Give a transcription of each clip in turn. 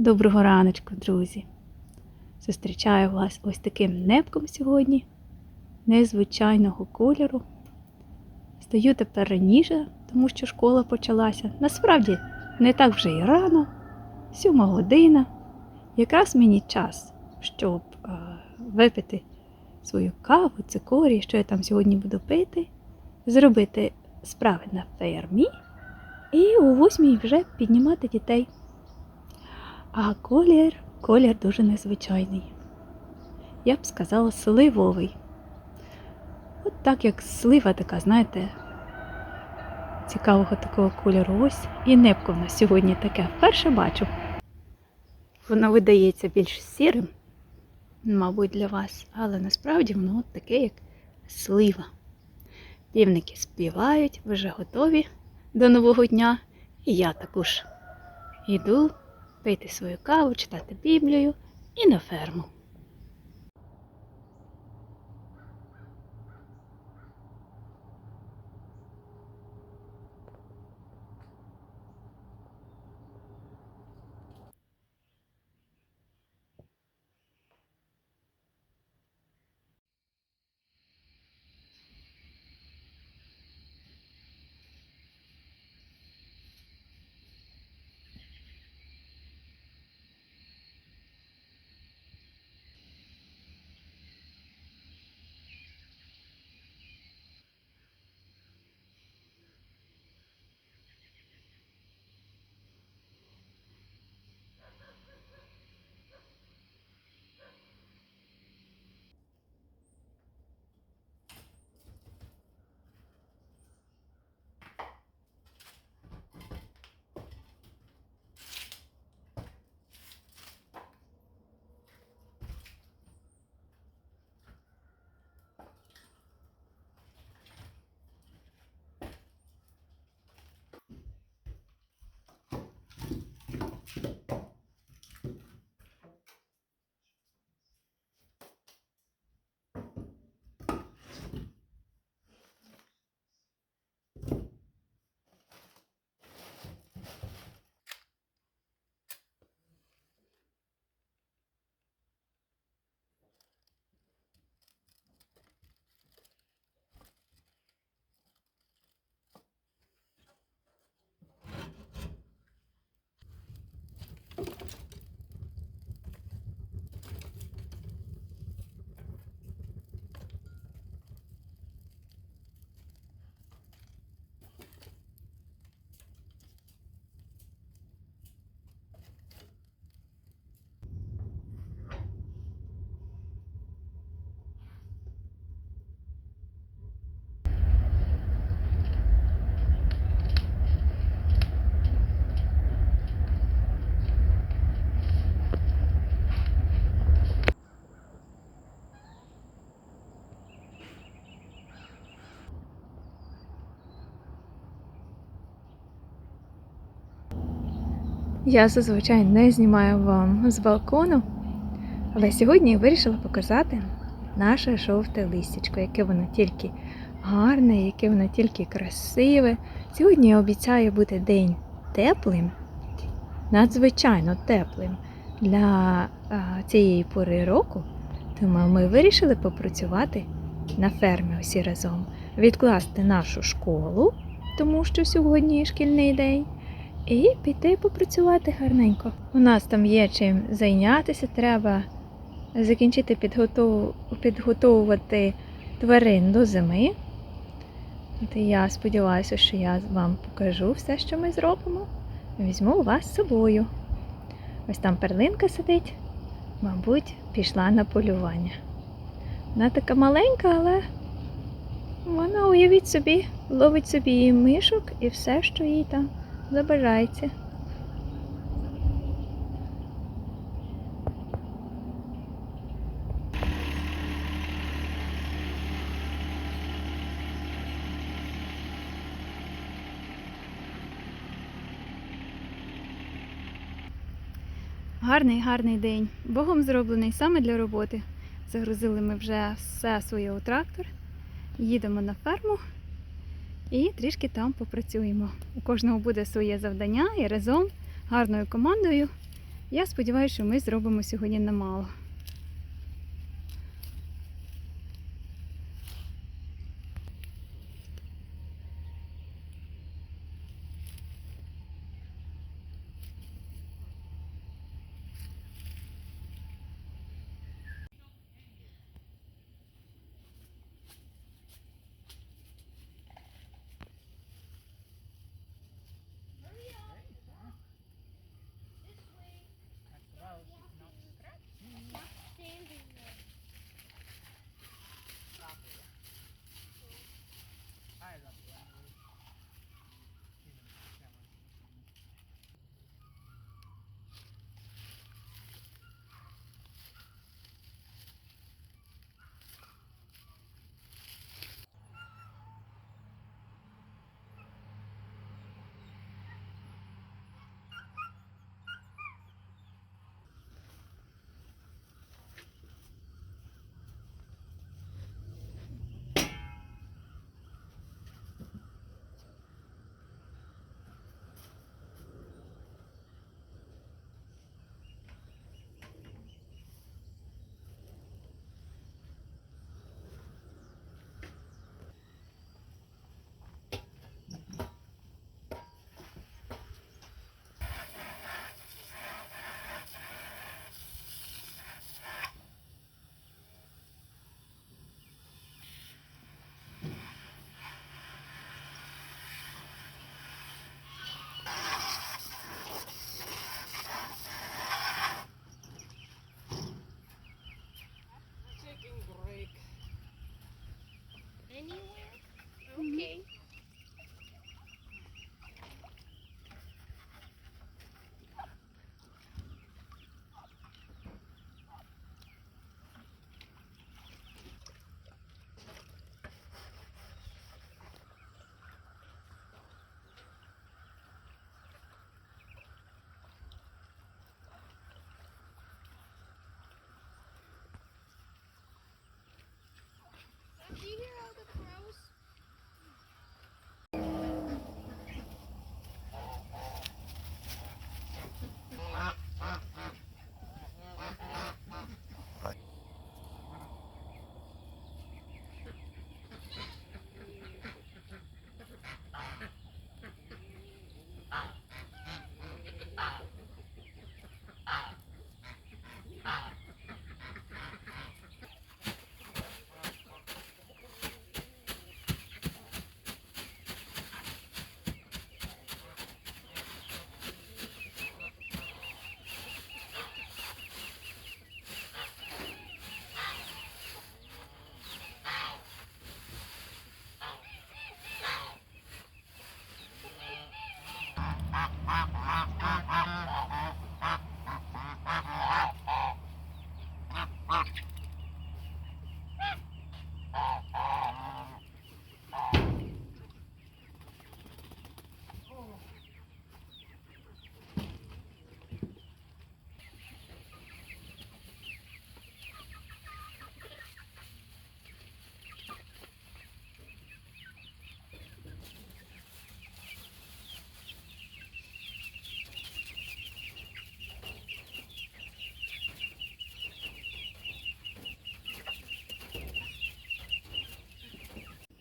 Доброго раночку, друзі! Зустрічаю вас ось таким небком сьогодні, незвичайного кольору. Стою тепер раніше, тому що школа почалася. Насправді не так вже й рано, сьома година. Якраз мені час, щоб е, випити свою каву, цикорій, що я там сьогодні буду пити, зробити справи на фермі і у восьмій вже піднімати дітей. А колір, колір дуже незвичайний. Я б сказала сливовий. От так як слива така, знаєте, цікавого такого кольору. Ось і небко в нас сьогодні таке. Вперше бачу. Воно видається більш сірим, мабуть, для вас, але насправді воно от таке, як слива. Півники співають, вже готові до нового дня. І я також йду пити свою каву, читати Біблію і на ферму. Я зазвичай не знімаю вам з балкону, але сьогодні я вирішила показати наше жовте листячко, яке воно тільки гарне, яке воно тільки красиве. Сьогодні обіцяє бути день теплим, надзвичайно теплим для цієї пори року. Тому ми вирішили попрацювати на фермі усі разом, відкласти нашу школу, тому що сьогодні шкільний день. І піти попрацювати гарненько. У нас там є чим зайнятися, треба закінчити підготов... підготовувати тварин до зими. От я сподіваюся, що я вам покажу все, що ми зробимо. Візьму вас з собою. Ось там перлинка сидить, мабуть, пішла на полювання. Вона така маленька, але вона, уявіть собі, ловить собі мишок і все, що їй там забажається. Гарний, гарний день. Богом зроблений саме для роботи. Загрузили ми вже все своє у трактор. Їдемо на ферму і трішки там попрацюємо. У кожного буде своє завдання і разом гарною командою Я сподіваюся, що ми зробимо сьогодні немало.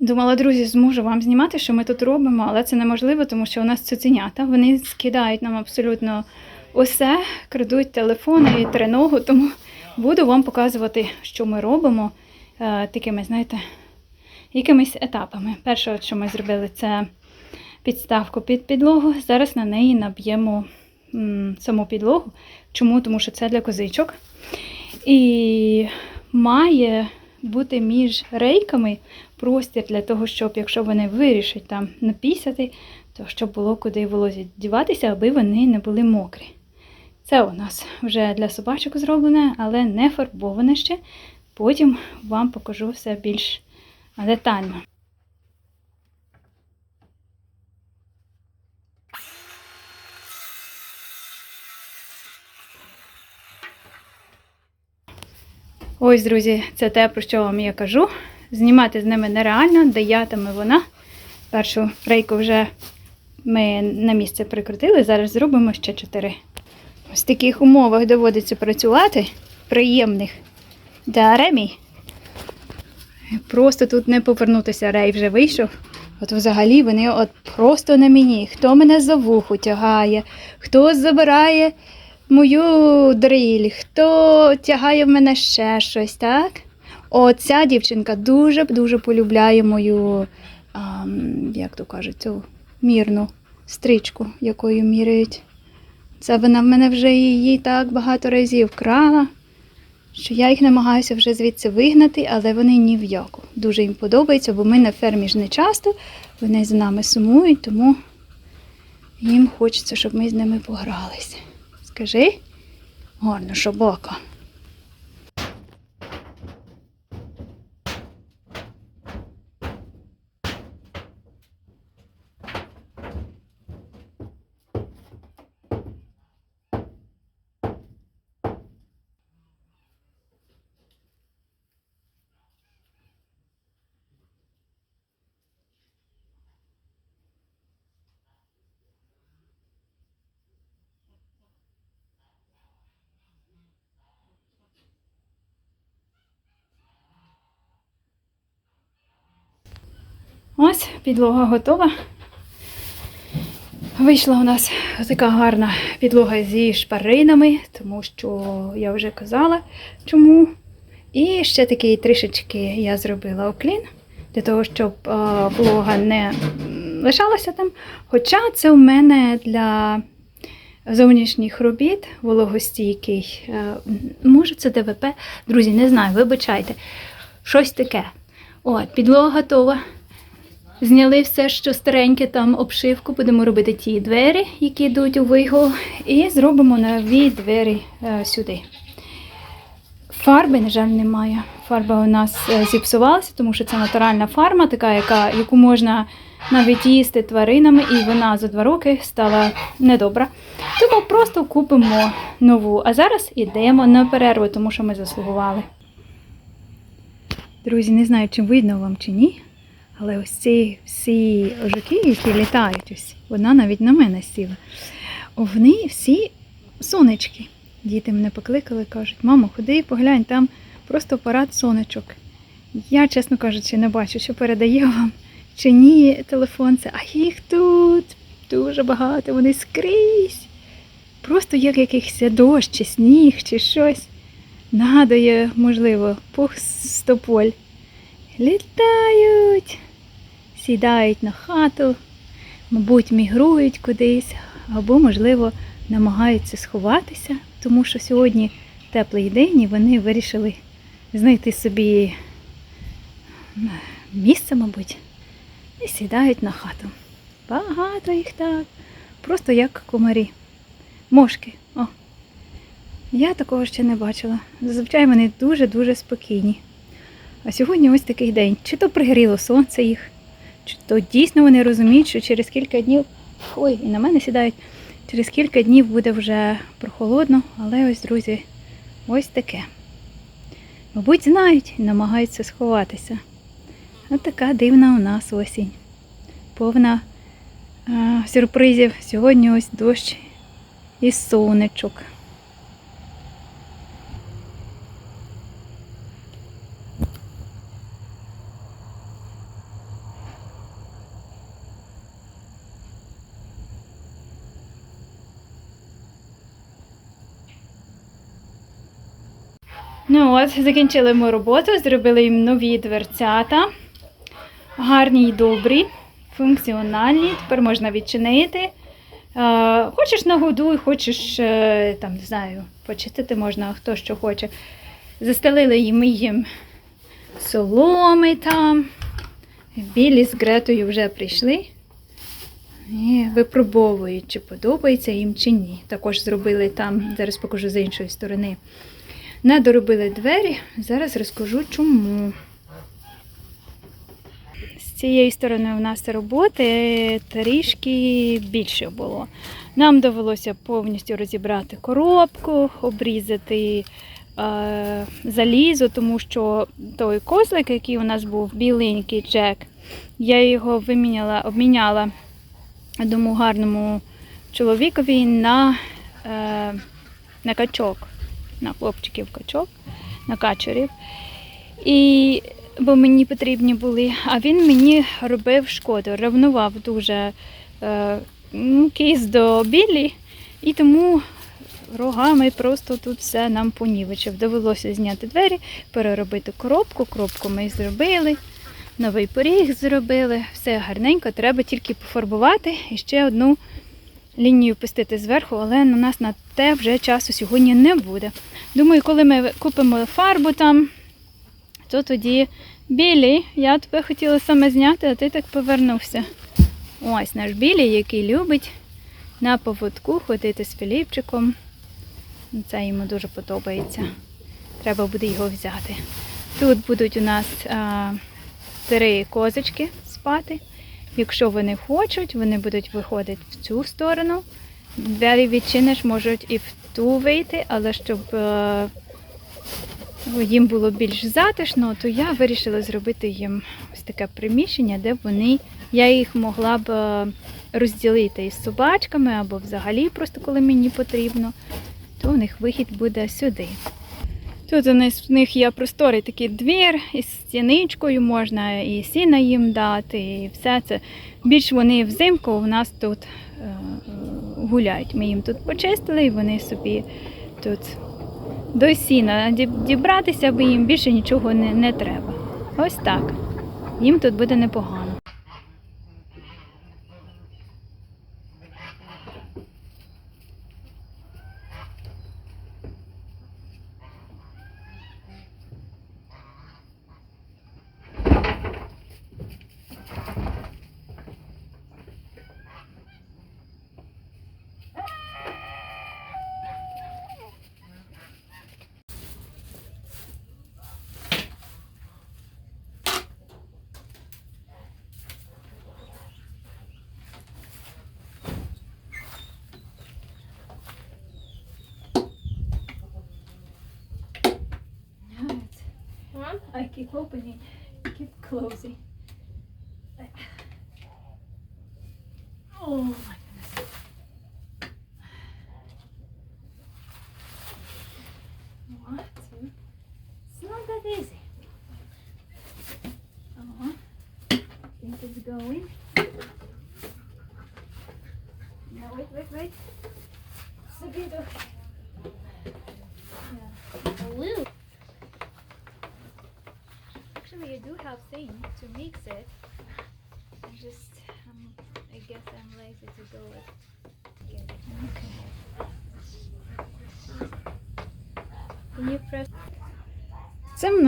Думала, друзі, зможу вам знімати, що ми тут робимо, але це неможливо, тому що у нас цуценята. Вони скидають нам абсолютно усе, крадуть телефони і треногу, тому буду вам показувати, що ми робимо е, такими, знаєте, якимись етапами. Перше, що ми зробили, це підставку під підлогу. Зараз на неї наб'ємо саму підлогу. Чому? Тому що це для козичок. І має бути між рейками простір для того, щоб якщо вони вирішать там напісяти, то щоб було куди волозі діватися, аби вони не були мокрі. Це у нас вже для собачок зроблене, але не фарбоване ще. Потім вам покажу все більш детально. Ось, друзі, це те, про що вам я кажу. Знімати з ними нереально, даятиме вона. Першу рейку вже ми на місце прикрутили, зараз зробимо ще чотири В таких умовах доводиться працювати приємних. Да, Ремі? Просто тут не повернутися, Рей вже вийшов. От взагалі вони от просто на мені. Хто мене за вухо тягає, хто забирає мою дриль, хто тягає в мене ще щось, так? Оця дівчинка дуже-дуже полюбляє мою, ам, як то кажуть, цю мірну стрічку, якою міряють. Це вона в мене вже її так багато разів вкрала, що я їх намагаюся вже звідси вигнати, але вони ні в яку. Дуже їм подобається, бо ми на фермі ж не часто, вони за нами сумують, тому їм хочеться, щоб ми з ними погралися. Скажи, гарно, шобока. Ось підлога готова. Вийшла у нас така гарна підлога зі шпаринами, тому що я вже казала чому. І ще такий трішечки я зробила оклін, для того, щоб влога не лишалася там. Хоча це у мене для зовнішніх робіт вологостійкий. Е, може, це ДВП. Друзі, не знаю, вибачайте. Щось таке. От, підлога готова. Зняли все, що стареньке, там обшивку, будемо робити ті двері, які йдуть у вигул, і зробимо нові двері е, сюди. Фарби, на жаль, немає. Фарба у нас е, зіпсувалася, тому що це натуральна фарма, така, яка, яку можна навіть їсти тваринами, і вона за два роки стала недобра. Тому просто купимо нову. А зараз йдемо на перерву, тому що ми заслугували. Друзі, не знаю, чи видно вам чи ні. Але ось ці всі ожаки, які літають, ось, вона навіть на мене сіла. Вони всі сонечки. Діти мене покликали, кажуть, мамо, ходи поглянь, там просто парад сонечок. Я, чесно кажучи, не бачу, що передає вам чи ні телефон це, а їх тут дуже багато, вони скрізь. Просто як якийсь дощ, чи сніг, чи щось. Нагадує, можливо, пух з тополь. Літають, сідають на хату, мабуть, мігрують кудись, або, можливо, намагаються сховатися, тому що сьогодні теплий день і вони вирішили знайти собі місце, мабуть, і сідають на хату. Багато їх так, просто як комарі. Мошки. О. Я такого ще не бачила. Зазвичай вони дуже-дуже спокійні. А сьогодні ось такий день. Чи то пригріло сонце їх, то дійсно вони розуміють, що через кілька днів, ой, і на мене сідають, через кілька днів буде вже прохолодно, але ось, друзі, ось таке. Мабуть, знають і намагаються сховатися. Ось така дивна у нас осінь. Повна а, сюрпризів. Сьогодні ось дощ і сонечок. От, закінчили ми роботу, зробили їм нові дверцята. Гарні й добрі, функціональні. Тепер можна відчинити. Е, хочеш нагодуй, хочеш е, там, не знаю, почистити можна, хто що хоче. Застелили їм їм соломи там. Білі з Гретою вже прийшли. І випробовують, чи подобається їм чи ні. Також зробили там, зараз покажу з іншої сторони. Не доробили двері, зараз розкажу чому. З цієї сторони у нас роботи трішки більше було. Нам довелося повністю розібрати коробку, обрізати е, залізо, тому що той козлик, який у нас був, біленький Джек, я його виміняла, обміняла одному гарному чоловікові на е, на качок, на хлопчиків качок, на качерів. І, бо мені потрібні були, а він мені робив шкоду, ревнував дуже е, ну, кіс до білі, і тому рогами просто тут все нам понівечив. Довелося зняти двері, переробити коробку. Коробку ми зробили, новий поріг зробили, все гарненько, треба тільки пофарбувати і ще одну лінію пустити зверху, але на нас на те вже часу сьогодні не буде. Думаю, коли ми купимо фарбу там, то тоді білі, я тебе хотіла саме зняти, а ти так повернувся. Ось наш білі, який любить на поводку ходити з Філіпчиком. Це йому дуже подобається. Треба буде його взяти. Тут будуть у нас а, три козочки спати. Якщо вони хочуть, вони будуть виходити в цю сторону. Двері відчиниш, можуть і в ту вийти, але щоб е, їм було більш затишно, то я вирішила зробити їм ось таке приміщення, де вони, я їх могла б е, розділити із собачками або взагалі просто коли мені потрібно, то у них вихід буде сюди. Тут у них, є просторий такий двір із стіничкою, можна і сіна їм дати, і все це. Більш вони взимку у нас тут е, гуляють. Ми їм тут почистили, і вони собі тут до сіна дібратися, бо їм більше нічого не, не треба. Ось так. Їм тут буде непогано. Keep opening, keep closing. Oh my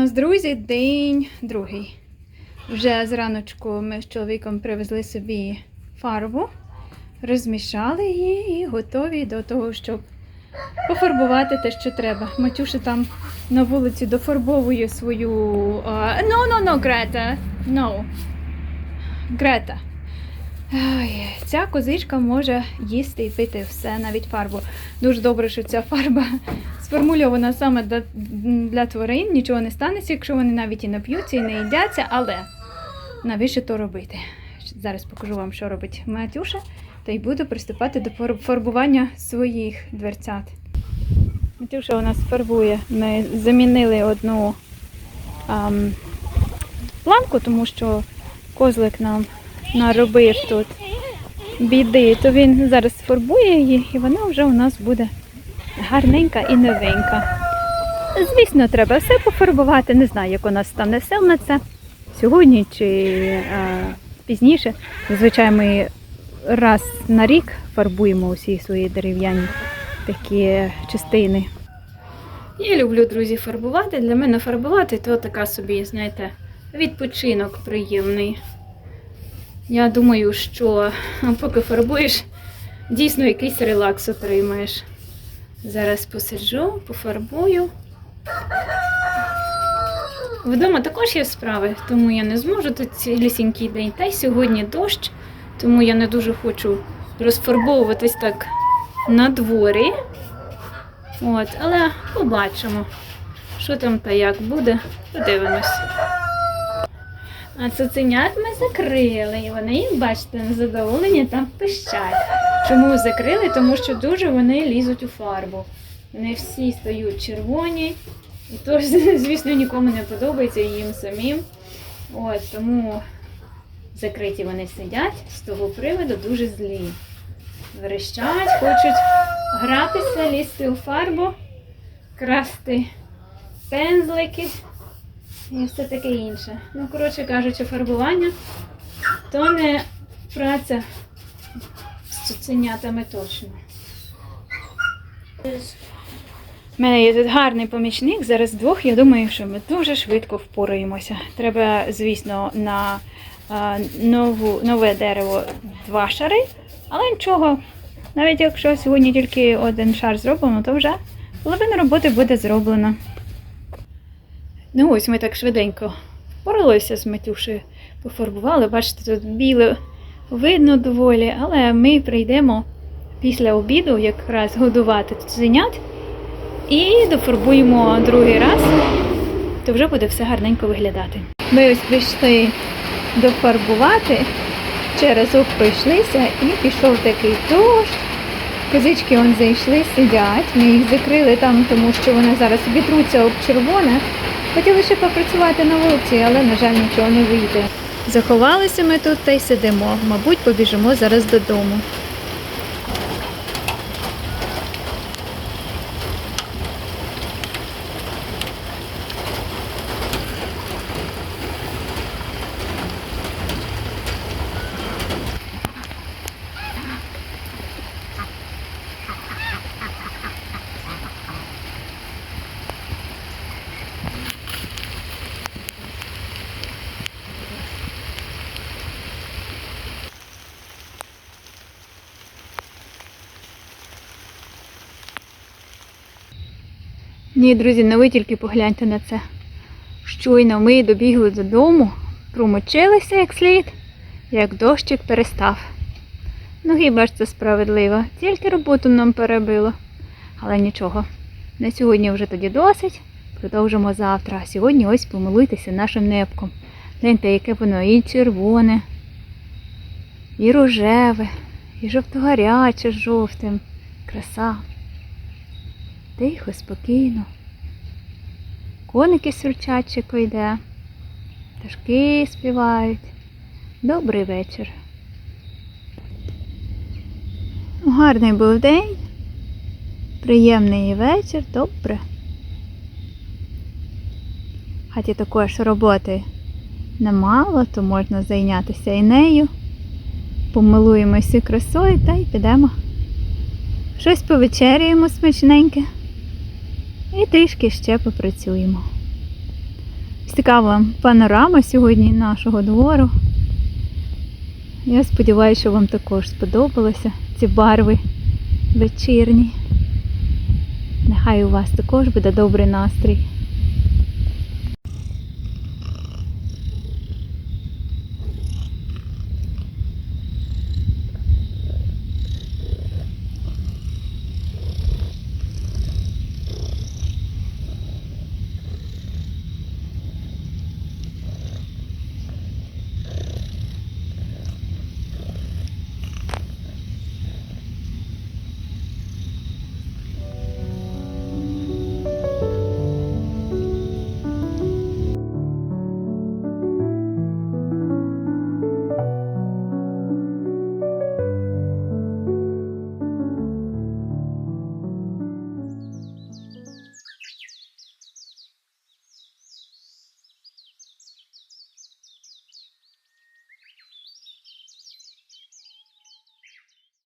нас, друзі, день другий. Вже зраночку ми з чоловіком привезли собі фарбу, розмішали її і готові до того, щоб пофарбувати те, що треба. Матюша там на вулиці дофарбовує свою. no, no, Грета. No. Грета. Ой, ця козичка може їсти і пити все, навіть фарбу. Дуже добре, що ця фарба сформульована саме для, для тварин. Нічого не станеться, якщо вони навіть і нап'ються, і не їдяться, але навіщо то робити? Зараз покажу вам, що робить Матюша, та й буду приступати до фарбування своїх дверцят. Матюша у нас фарбує. Ми замінили одну ам, планку, тому що козлик нам наробив тут біди, то він зараз фарбує її, і вона вже у нас буде гарненька і новенька. Звісно, треба все пофарбувати. Не знаю, як у нас стане сил на це сьогодні чи а, пізніше. Зазвичай ми раз на рік фарбуємо усі свої дерев'яні такі частини. Я люблю, друзі, фарбувати. Для мене фарбувати то така собі, знаєте, відпочинок приємний. Я думаю, що поки фарбуєш, дійсно якийсь релакс отримаєш. Зараз посиджу, пофарбую. Вдома також є справи, тому я не зможу тут цілісінький день. Та й сьогодні дощ, тому я не дуже хочу розфарбовуватись так на дворі. От, але побачимо, що там та як буде. Подивимось. А цуценят ми закрили, і вони, як бачите, незадоволені там пищать. Чому закрили? Тому що дуже вони лізуть у фарбу. не всі стають червоні. І тож, звісно, нікому не подобається їм самим. От, тому закриті вони сидять, з того приводу дуже злі. Верещать, хочуть гратися, лізти у фарбу, красти пензлики і все таке інше. Ну, коротше кажучи, фарбування то не праця з цуценятами точно. У мене є тут гарний помічник. Зараз двох. Я думаю, що ми дуже швидко впораємося. Треба, звісно, на а, нову, нове дерево два шари, але нічого. Навіть якщо сьогодні тільки один шар зробимо, то вже половина роботи буде зроблена. Ну ось ми так швиденько впоралися з Матюшею, пофарбували. Бачите, тут біле видно доволі, але ми прийдемо після обіду якраз годувати цуценят і дофарбуємо другий раз, то вже буде все гарненько виглядати. Ми ось прийшли дофарбувати, ще разок пройшлися і пішов такий дощ. Козички он зайшли, сидять. Ми їх закрили там, тому що вони зараз обітруться об червоне. Хотіли ще попрацювати на вулиці, але, на жаль, нічого не вийде. Заховалися ми тут та й сидимо. Мабуть, побіжимо зараз додому. Ні, друзі, не ви тільки погляньте на це. Щойно ми добігли додому, промочилися як слід, як дощик перестав. Ну хіба ж це справедливо? Тільки роботу нам перебило. Але нічого. На сьогодні вже тоді досить. Продовжимо завтра. А сьогодні ось помилуйтеся нашим небком. Гляньте, яке воно і червоне, і рожеве, і жовтогаряче з жовтим. Краса. Тихо, спокійно. Коники сюрчать йде, пташки співають. Добрий вечір. Гарний був день. Приємний вечір, добре. Хаті також роботи немало, то можна зайнятися і нею. Помилуємося красою та й підемо. Щось повечеряємо смачненьке. І трішки ще попрацюємо. Вам панорама сьогодні нашого двору. Я сподіваюся, що вам також сподобалося ці барви вечірні. Нехай у вас також буде добрий настрій.